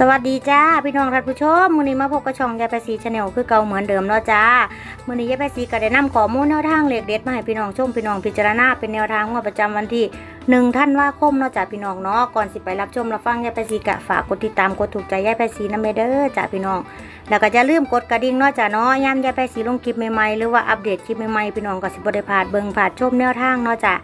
สวัสดีจ้าพี่น้องท่านผู้ชมมื้อนี้มาพบกับช่องยายไปสีชาแนลคือเก่าเหมือนเดิมเนาะจ้ามื้อนี้ยายไปสีก็ได้นำข้อมูลแนวทางเลขเด็ดมาให้พี่น้องชมพี่น้องพิจารณาเป็นแนวทางงวดประจำวันที่1ธันว่าคมเนาะจ้าพี่น้องเนาะก่อนสิไปรับชมรับฟังยายไปสีกะฝากกดติดตามกดถูกใจยายไปสีนำเด้อจ้าพี่น้อง แล้วก็อย่าลืมกดกระดิ่งเนาะจ้าเนาะยามยายไปสีลงคลิปใหม่ๆหรือว่าอัปเดตคลิปใหม่ๆพี่น้องก็สิบ่ได้พลาดเบิ่งพลาดชมแนวทางเนาะจ้า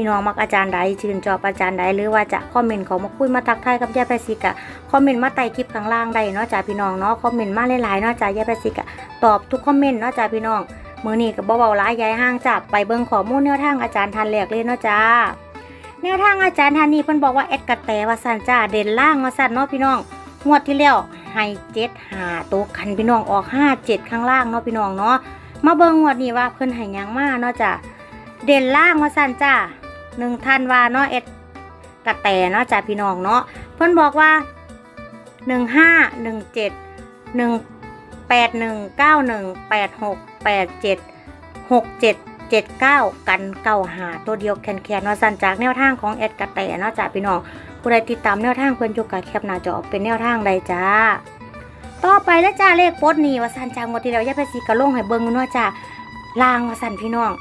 พี่น้องมักอาจารย์ใดชื่นชอบอาจารย์ใดหรือว่าจะคอมเมนต์ของมาคุยมาทักทายกับยายแปซิกะคอมเมนต์มาใต้คลิปข้างล่างได้เนาะจ้าพี่น้องเนาะคอมเมนต์มาหลายๆเนาะจ้ายายแปซิกะตอบทุกคอมเมนต์เนาะจ้าพี่น้องมือนี้ก็บ่เบาหลายยายห้างจับไปเบิ่งข้อมูลแนวทางอาจารย์ทันแหลกเลยเนาะจ้าแนวทางอาจารย์ทันนี่เพิ่นบอกว่าแอดกระแตว่าสันจ้าเด่นล่างวาสันเนาะพี่น้องงวดที่แล้วให้เจ็ดหาตัวกันพี่น้องออกห้าเจ็ดข้างล่างเนาะพี่น้องเนาะมาเบิ่งงวดนี้ว่าเพิ่นให้ยังมาเนาะจ้าเด่นล่างวาสันจ้า หนึ่งท่านว่าเนาะเอ็ดกระแตเนาะจ้าพี่น้องเนาะเพิ่อนบอกว่าหนึ่งห้าหนึ่งเจ็ดหนึ่งแปดหนึ่งเก้าหนึ่งแปดหกแปดเจ็ดหกเจ็ดเจ็ดเก้ากันเก้าหาตัวเดียวแคนแคนว่าสันจากแนวทางของเอ็ดกระแตเนาะจ้าพี่น้องผู้ใดติดตามแนวทางเพิ่นอยู่กับแคปหน้าจอเป็นแนวทางใดจ้าต่อไปแล้วจ้าเลขโพดนี่ว่าสันจากหมดที่แล้วยายไปสีกระลงให้เบิ่งเนาะจ้าลางว่าสันพี่น้อง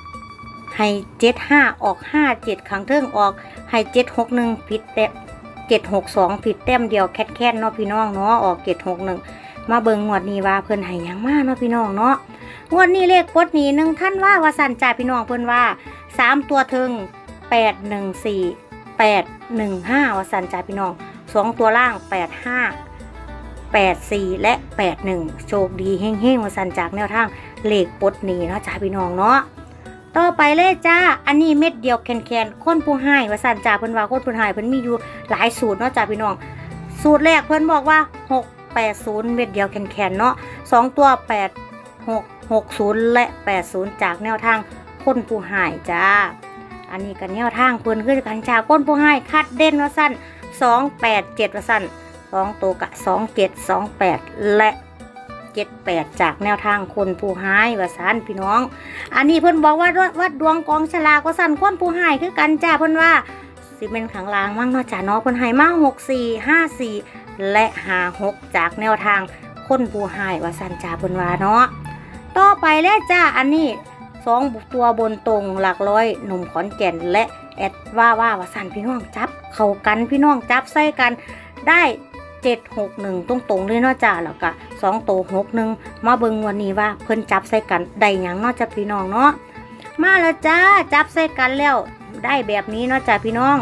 ให้เจ็ดห้าออกห้าเจ็ดขังเทิงออก ให้เจ็ดหกหนึ่งผิดแต้มเจ็ดหกสองผิดแต้มเดียวแคทแค่นเนาะพี่น้องเนาะออกเจ็ดหกหนึ่งมาเบิงงวดนี้ว่าเพิ่นให้ยังมากเนาะพี่น้องเนาะงวดนี้เลขปดนี้หนึ่งท่านว่าว่าสันจ่าพี่น้องเพิ่นว่าสามตัวเทิงแปดหนึ่งสี่แปดหนึ่งห้าว่าสันจ่าพี่น้องสองตัวล่างแปดห้าแปดสี่และแปดหนึ่งโชคดีเฮ้งๆว่าสันจากแนวทางเลขปดนี้เนาะจ่าพี่น้องเนาะ ต่อไปเลยจ้า อันนี้เม็ดเดียวแคนแคนๆคนผู้ให้ว่าสันจ่าเพิ่นว่าคนผู้ให้เพิ่นมีอยู่หลายสูตรเนาะจ้าพี่น้อง สูตรแรกเพิ่นบอกว่า680เม็ดเดียวแคนแคนๆเนาะสองตัว 8 6 60 และ 80 จากแนวทางคนผู้ให้จ้า อันนี้ก็แนวทางเพิ่นคือกันจากคนผู้ให้คัดเด่นว่าสั้น287ว่าสั้นสองตัวกะ27 28 และ 78จากแนวทางคนผู้ให้ว่าสันพี่น้อง อันนี้เพิ่นบอกว่าวัดดวงกองฉลากวาสั่นคนผู้ให้คือกันจ้าเพิ่นว่าสิเป็นขังลางมั่งเนาะจ้าเนาะเพิ่นให้มา6 4 5 4และ5 6จากแนวทางคนผู้ให้ว่าสันจ้าเพิ่นว่าเนาะต่อไปแล้วจ้าอันนี้สองตัวบนตรงหลักร้อยหนุ่มขอนแก่นและแอดว่าว่าว่าสันพี่น้องจับ เข้ากันพี่น้องจับใส่กันได้761ตรงตรงๆเลยเนาะจ้าแล้วก็ สองโตหกหนึ่งมาเบิ่งวันนี้ว่าเพิ่นจับใส่กันได้หยังเนาะจ้าพี่น้องเนาะมาแล้วจ้าจับใส่กันแล้วได้แบบนี้เนาะจ้าพี่น้อง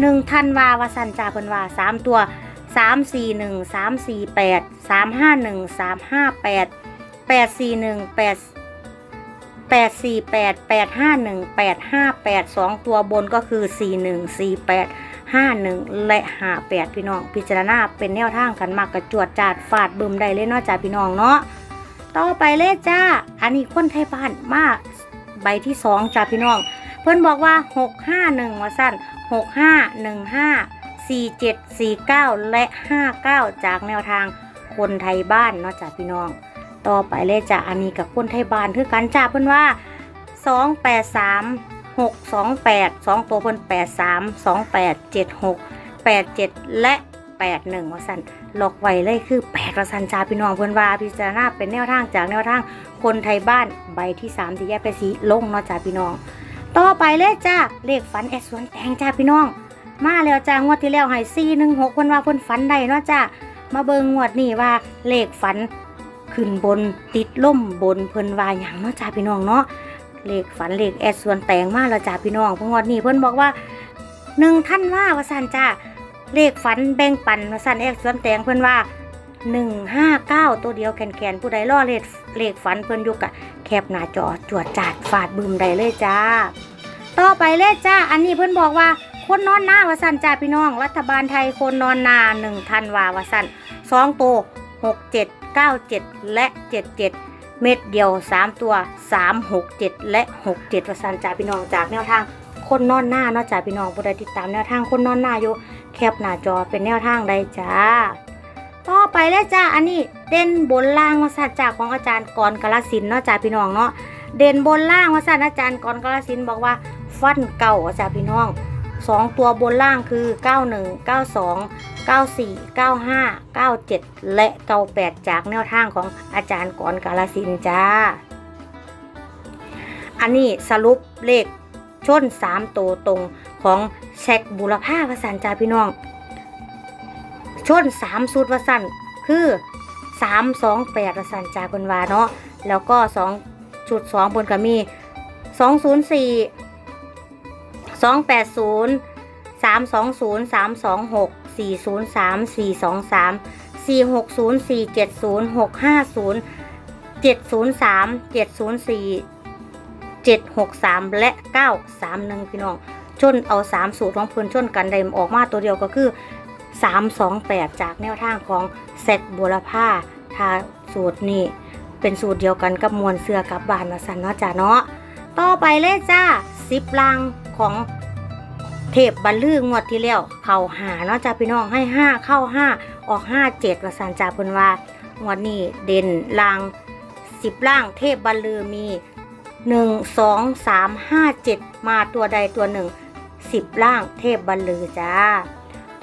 หนึ่งทันวาวาสันจ้าเพิ่นว่าสามตัวสามสี่หนึ่งสามสี่แปดสามห้าหนึ่งสามห้าแปดแปดสี่หนึ่งแปดแปดสี่แปดแปดห้าหนึ่งแปดห้าแปดสองตัวบนก็คือสี่หนึ่งสี่แปด ห้าหนึ่งและห้าแปดพี่น้อง พิจารณาเป็นแนวทางกันมากกระจวดจาดฟาดบึมได้เลยเนาะจ้าพี่น้องเนาะต่อไปเลยจ้า อันนี้คนไทยบ้านมาใบที่สองจ้าพี่น้อง เพื่อนบอกว่าหกห้าหนึ่งว่าสั้นหกห้าหนึ่งห้าสี่เจ็ดสี่เก้าและห้าเก้าจากแนวทางคนไทยบ้านเนาะจ้าพี่น้อง ต่อไปเลยจ้าอันนี้กับคนไทยบ้านคือกันจ้าเพื่อนว่าสองแปดสาม หกสองแปดสองตัวเพิ่นแปดสามสองแปดเจ็ดหกแปดเจ็ดและแปดหนึ่งว่าสันหลอกไว้เลยคือแปดวสันจาพี่น้องเพิ่นว่าพิจารณาเป็นแนวทางจากแนวทางคนไทยบ้านใบที่สามที่แยกไปสีลงเนาะจ้าพี่น้อง ต่อไปเลยจ้าเลขฝันแอดสวนแตงจ้าพี่น้อง มาแล้วจ้างวดที่แล้วให้สี่หนึ่งหกเพิ่นว่าเพิ่นฝันได้เนาะจ้ามาเบิงงวดนี้ว่าเลขฝันขึ้นบนติดล่มบนเพิ่นว่าหยังเนาะจ้าพี่น้องเนาะ เลขฝันเลขแอดส่วนแตงมาแล้วจ้าพี่น้องพงวันนี้เพิ่นบอกว่าหนึ่งท่านว่าวาสันจ้าเลขฝันแบ่งปันวาสันแอดส่วนแตงเพิ่นว่าหนึ่งห้าเก้าตัวเดียวแขนแขนผู้ใดล่อเลขเลขฝันเพิ่นยู่กะแคบหน้าจอจวดจาดฟาดบึมได้เลยจ้า ต่อไปเลยจ้าอันนี้เพิ่นบอกว่าคนนอนหน้าวาสันจ้าพี่น้อง รัฐบาลไทยคนนอนนาหนึ่งทันว่าวาสันสองตัวหกเจ็ดเก้าเจ็ดและเจ็ดเจ็ด เม็ดเดียว 3 ตัว 3 6 7 และ 6 7ประสานจ่าพี่น้องจากแนวทาง คนนอนหน้าเนาะจากพี่น้องผู้ใดติดตามแนวทางคนนอนหน้าอยู่แคปหน้าจอเป็นแนวทางใดจ้าต่อไปแล้วจ้าอันนี้เด่นบนล่างวาสัจากของอาจารย์กรกาลสินเนาะจากพี่น้องเนาะเด่นบนล่างวาสัอาจารย์กรกาลสินบอกว่า ฟันเก่าจ้าพี่น้อง สองตัวบนล่างคือเก้าหนึ่งเก้าสองเก้าสี่เก้าห้าเก้าเจ็ดและเก้าแปดจากแนวทางของอาจารย์กรกาลสินจ้า อันนี้สรุปเลขชนสามตัวตรงของแซกบุรพาภาษาจาพี่น้อง ชนสามสุดวสันคือสามสองแปดวสันจาเพิ่นว่าเนาะแล้วก็สองจุดสองเพิ่นก็มีสองศูนย์สี่ สองแปดศูนย์สามสองศูนย์สามสองหกสี่ศูนย์สามสี่สองสามสี่หกศูนย์สี่เจ็ดศูนย์หกห้าศูนย์เจ็ดศูนย์สามเจ็ดศูนย์สี่เจ็ดหกสามและเก้าสามหนึ่งพี่น้อง ชนเอาสามสูตรของเพิ่นชนกันได้ออกมาตัวเดียวก็คือ 328 จากแนวทางของแซกบัวลผ้าทาสูตรนี่เป็นสูตรเดียวกันกับมวลเสื้อกับบานมาสันเนาะจ้าเนาะ ต่อไปเลยจ้าสิบลังของเทพบัลลืองวดที่แล้วเข่าหาเนาะจ้าพี่น้องให้5เข้า5ออก5 7ว่าสันจ่าเพิ่นว่างวดนี้เด่นลังสิบล่างเทพบัลลือมี1 2 3 5 7มห้าเจ็ดมาตัวใดตัวหนึ่งสิบล่างเทพบัลลือจ้า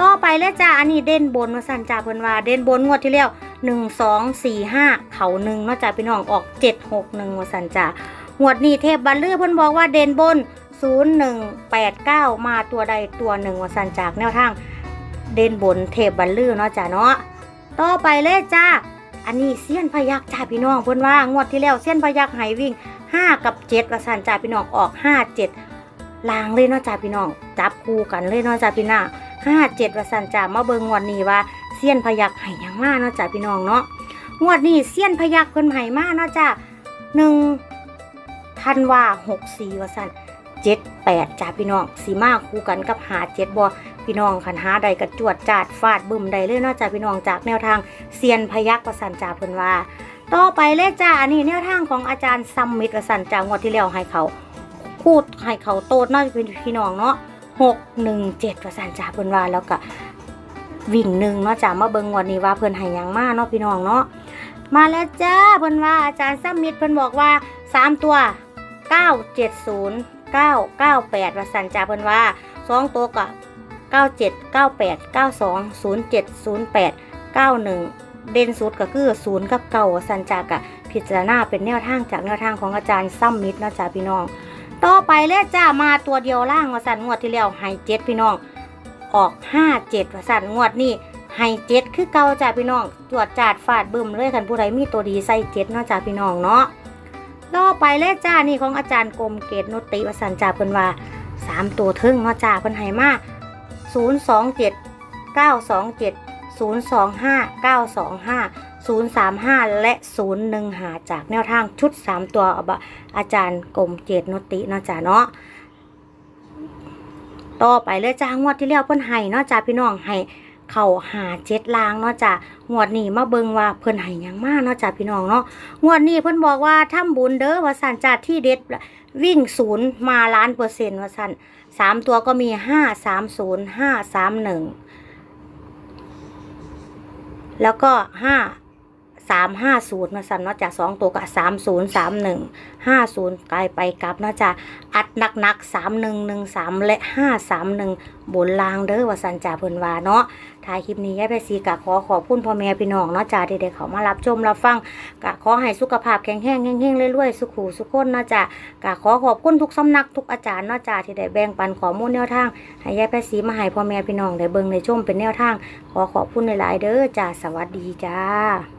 ต่อไปแล้วจ้าอันนี้เด่นบนมาสันจ้าเพิ่นว่าเด่นบนงวดที่แล้วหนึ่งสองสี่ห้าเขาหนึ่งเนาะจ้าพี่น้องออกเจ็ดหกหนึ่งมาสันจ้า งวดนี้เทพบัลลือเพิ่นบอกว่าเด่นบน 0189 มาตัวใดตัวหนึ่งวสันจากแนวทาง เด่นบนเทพบัลลือเนาะจ้าเนาะต่อไปเลยจ้าอันนี้เสี้ยนพยักจ้าพี่น้องเพิ่นว่างวดที่แล้วเสี้ยนพยักหายวิ่ง 5 กับ7ละสันจ้าพี่น้องออก 57ลางเลยเนาะจ้าพี่น้อง จับคู่กันเลยเนาะจ้าพี่น้า57ละสันจ้ามาเบิ่งงวดนี้ว่าเสี้ยนพยักหายังมากเนาะจ้าพี่น้องเนาะงวดนี้เสี้ยนพยักเพิ่นหายมากเนาะจ้า1 ท่านว่าหกสี่ว่าสั้นเจ็ดแปดจ้าพี่น้องสีมาคู่กันกับหาเจ็ดบอพี่น้องขันหาใดกระจวดจาดฟาดบึมใดเลยเนาะจ้าพี่น้องจากแนวทางเซียนพยักประสันจ่าเพิ่นว่า ต่อไปเลยจ้าอันนี้แนวทางของอาจารย์ซัมมิตประสันจ่างวดที่แล้วให้เขาพูดให้เขาโตดเนาจะเป็นพี่น้องเนาะหกหนึ่งเจ็ดประสันจ่าเพิ่นว่าแล้วก็วิ่งหนึ่งนาะจ้ามาเบิงวันนี้ว่าเพิ่นให้ยังมาเนาะพี่น้องเนาะมาแล้วจ้าเพิ่นว่าอาจารย์ซัมมิตเพิ่นบอกว่าสามตัว เก้าเจ็ดศูนย์เก้าเก้าแปดประสานจ่าเพิ่นว่าสองตัวก็เก้าเจ็ดเก้าแปดเก้าสองศูนย์เจ็ดศูนย์แปดเก้าหนึ่งเด่นสุดก็คือศูนย์กับเก้าสันจากะพิจารณาเป็นแนวทางจากแนวทางของอาจารย์ซัมมิตรนะจ้าพี่น้อง ต่อไปเลยจ้ามาตัวเดียวล่างว่าสันงวดที่แล้วไฮเจ็ดพี่น้อง ออกห้าเจ็ดว่าสันงวดนี่ไฮเจ็ดคือเก่าจ้าพี่น้องตรวจจาดฟาดบึมเลยคันผู้ใดมีตัวดีใส่เจ็ดเนาะจ้าพี่น้องเนาะ ต่อไปเลยจ้านี่ของอาจารย์กรมเกตนุติวสันจ่าเพิ่นว่าสามตัวทึ่งเนาะจ้าเพิ่นให้มาศูนย์สองเจ็ดเก้าสองเจ็ดศูนย์สองห้าเก้าสองห้าศูนย์สามห้าและศูนย์หนึ่งหาจากแนวทางชุดสามตัวเอาบะอาจารย์กรมเจตนติเนาะจ้าเนาะต่อไปเลยจ้างวดที่แล้วเพิ่นให้เนาะจ้าพี่น้องให้ เข่าหาเจ็ดลางเนาะจ้างวดนี้มาเบิงว่าเพิ่นให้ยังมากเนาะจ้าพี่น้องเนาะงวดนี้เพิ่นบอกว่าทำบุญเด้อว่าสันจ้าที่เด็ดวิ่งศูนย์มาล้านเปอร์เซ็นต์ว่าสันสามตัวก็มีห้าสามศูนย์ห้าสามหนึ่งแล้วก็ห้าสามห้าศูนย์นะสันเนาะจากสองตัวกับสามศูนย์สามหนึ่งห้าศูนย์กลายไปกลับเนาะจากอัดหนักหนักสามหนึ่งหนึ่งสามและห้าสามหนึ่งบนลางเด้อว่าสันจ่าเพิ่นว่าเนาะ ท้ายคลิปนี้ยายไปสีกะขอขอบคุณพ่อแม่พี่น้องเนาะจ่าเด็กๆเขามารับชมรับฟังกะขอให้สุขภาพแข็งแรงเฮงๆเรื่อยๆสุขหูสุขคนเนาะจ่ากะขอขอบคุณทุกสำนักทุกอาจารย์เนาะจ่าที่ได้แบ่งปันข้อมูลแนวทางให้ยายไปสีมาให้พ่อแม่พี่น้องได้เบิ่งได้ชมเป็นแนวทาง ขอขอบคุณหลายๆเด้อจ้าสวัสดีจ้า